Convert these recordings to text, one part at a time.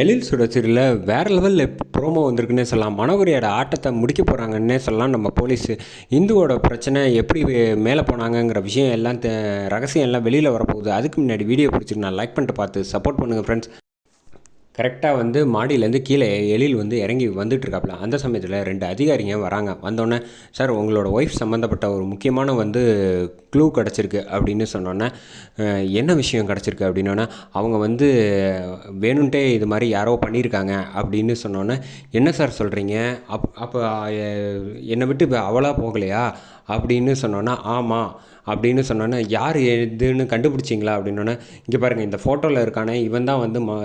எழில் சுடச்சிரில் வேறு லெவலில் ப்ரோமோ வந்திருக்குன்னே சொல்லலாம். மனோகரியோட ஆட்டத்தை முடிக்க போகிறாங்கன்னே சொல்லலாம். நம்ம போலீஸு இந்துவோட பிரச்சனை எப்படி மேலே போனாங்கங்கிற விஷயம் எல்லாம் ரகசியம் எல்லாம் வெளியில் வரப்போகுது. அதுக்கு முன்னாடி வீடியோ பிடிச்சிருக்கு நான் லைக் பண்ணிட்டு பார்த்து சப்போர்ட் பண்ணுங்கள் ஃப்ரெண்ட்ஸ் கரெக்டாக வந்து மாடியிலேருந்து கீழே எழில் வந்து இறங்கி வந்துட்டுருக்காப்புல. அந்த சமயத்தில் ரெண்டு அதிகாரிங்க வராங்க. வந்தோடனே சார் உங்களோட ஒய்ஃப் சம்மந்தப்பட்ட ஒரு முக்கியமான வந்து க்ளூ கிடச்சிருக்கு. அப்படின்னு சொன்னோன்னே என்ன விஷயம் கிடச்சிருக்கு? அப்படின்னோடனே அவங்க வந்து வேணுன்ட்டே இது மாதிரி யாரோ பண்ணியிருக்காங்க. அப்படின்னு சொன்னோன்னே என்ன சார் சொல்கிறீங்க அப் அப்போ என்னை விட்டு இப்போ அவளாக போகலையா? அப்படின்னு சொன்னோன்னா ஆமாம் அப்படின்னு சொன்னோன்னே யார் எதுன்னு கண்டுபிடிச்சிங்களா? அப்படின்னோன்னே இங்கே பாருங்கள் இந்த ஃபோட்டோவில் இருக்கானே இவன் தான் வந்து ம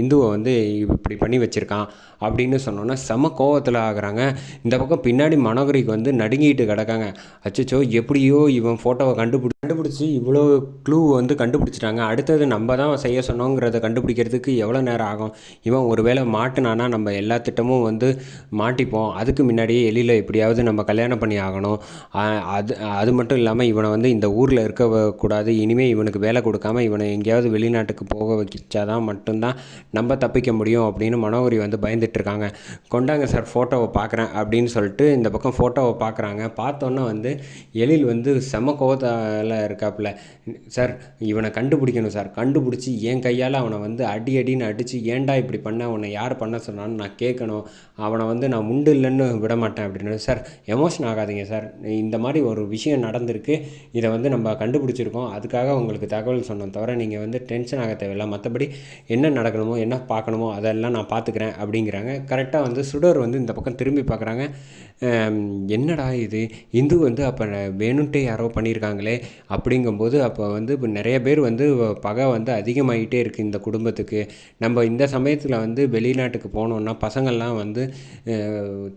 இந்துவை வந்து இப்படி பண்ணி வச்சுருக்கான் அப்படின்னு சொன்னோன்னா செம கோவத்தில் ஆகுறாங்க. இந்த பக்கம் பின்னாடி மனோகரிக்கு வந்து நடுங்கிட்டு கிடக்காங்க. அச்சோ எப்படியோ இவன் ஃபோட்டோவை கண்டுபிடி கண்டுபிடிச்சி இவ்வளோ க்ளூ வந்து கண்டுபிடிச்சிட்டாங்க. அடுத்தது நம்ம தான் செய்ய சொன்னோங்கிறத கண்டுபிடிக்கிறதுக்கு எவ்வளோ நேரம் ஆகும்? இவன் ஒருவேளை மாட்டினானா நம்ம எல்லா திட்டமும் வந்து மாட்டிப்போம். அதுக்கு முன்னாடியே எலியில் எப்படியாவது நம்ம கல்யாணம் பண்ணி ஆகணும். அது அது மட்டும் இல்லாமல் இவனை வந்து இந்த ஊரில் இருக்கக்கூடாது இனிமேல் இவனுக்கு வேலை கொடுக்காம இவனை எங்கேயாவது வெளிநாட்டுக்கு போக வச்சாதான் மட்டும்தான். நம்ம தப்பிக்க முடியும் அப்படின்னு மனோகரி வந்து பயந்துட்டு இருக்காங்க கொண்டாங்க சார் ஃபோட்டோவை பார்க்குறேன் அப்படின்னு சொல்லிட்டு இந்த பக்கம் ஃபோட்டோவை பார்க்குறாங்க. பார்த்தோன்னே வந்து எழில் வந்து செம கோவத்தால் இருக்காப்புல. சார் இவனை கண்டுபிடிக்கணும் சார். கண்டுபிடிச்சி என் கையால் அவனை வந்து அடி அடின்னு அடித்து ஏன்டா இப்படி பண்ண? அவனை யார் பண்ண சொன்னான்னு நான் கேட்கணும். அவனை வந்து நான் முண்டு இல்லைன்னு விட மாட்டேன் அப்படின்னு. சார் எமோஷன் ஆகாதீங்க சார். இந்த மாதிரி ஒரு விஷயம் நடந்திருக்கு. இதை வந்து நம்ம கண்டுபிடிச்சிருக்கோம். அதுக்காக உங்களுக்கு தகவல் சொன்னோம் தவிர நீங்கள் வந்து டென்ஷன் ஆக தேவையில்ல. மற்றபடி என்ன நடக்கணுமோ என்ன பார்க்கணுமோ அதெல்லாம் நான் பார்த்துக்கிறேன் அப்படிங்கிறாங்க. கரெக்டாக வந்து சுடர் வந்து இந்த பக்கம் திரும்பி பார்க்குறாங்க. என்னடா இது? இந்து வந்து அப்போ வேணுன்ட்டு யாரோ பண்ணியிருக்காங்களே அப்படிங்கும்போது அப்போ வந்து இப்போ நிறைய பேர் வந்து பகை வந்து அதிகமாகிட்டே இருக்குது இந்த குடும்பத்துக்கு. நம்ம இந்த சமயத்தில் வந்து வெளிநாட்டுக்கு போனோன்னா பசங்கள்லாம் வந்து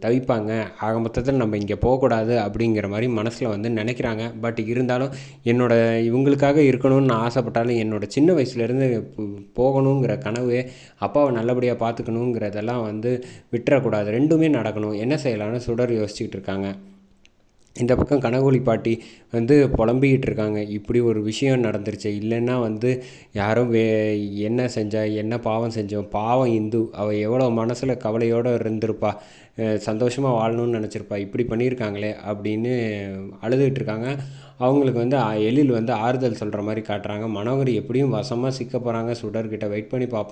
தவிப்பாங்க. ஆக மொத்தத்தில் நம்ம இங்கே போகக்கூடாது அப்படிங்கிற மாதிரி மனசில் வந்து நினைக்கிறாங்க. பட் இருந்தாலும் என்னோட இவங்களுக்காக இருக்கணும்னு நான் ஆசைப்பட்டாலும் என்னோட சின்ன வயசுலேருந்து போகணுங்கிற கனவு அப்பாவை நல்லபடியாக பார்த்துக்கணுங்கிறதெல்லாம் வந்து விட்டுறக்கூடாது. ரெண்டுமே நடக்கணும். என்ன செய்யலாம்னு சுடர் யோசிச்சுக்கிட்டு இருக்காங்க. இந்த பக்கம் கனகோலி பாட்டி வந்து புலம்பிக்கிட்டு இருக்காங்க. இப்படி ஒரு விஷயம் நடந்துருச்சு. இல்லைன்னா வந்து யாரும் வே என்ன செஞ்சா என்ன பாவம் செஞ்சோம் பாவம் இந்து அவள் எவ்வளோ மனசில் கவலையோடு இருந்திருப்பா. சந்தோஷமாக வாழணும்னு நினச்சிருப்பா. இப்படி பண்ணியிருக்காங்களே அப்படின்னு அழுதுகிட்டு இருக்காங்க. அவங்களுக்கு வந்து எழில் வந்து ஆறுதல் சொல்கிற மாதிரி காட்டுறாங்க. மனோகர் எப்படியும் வசமாக சிக்க போகிறாங்க சுடர்கிட்ட வெயிட் பண்ணி பார்ப்போம்.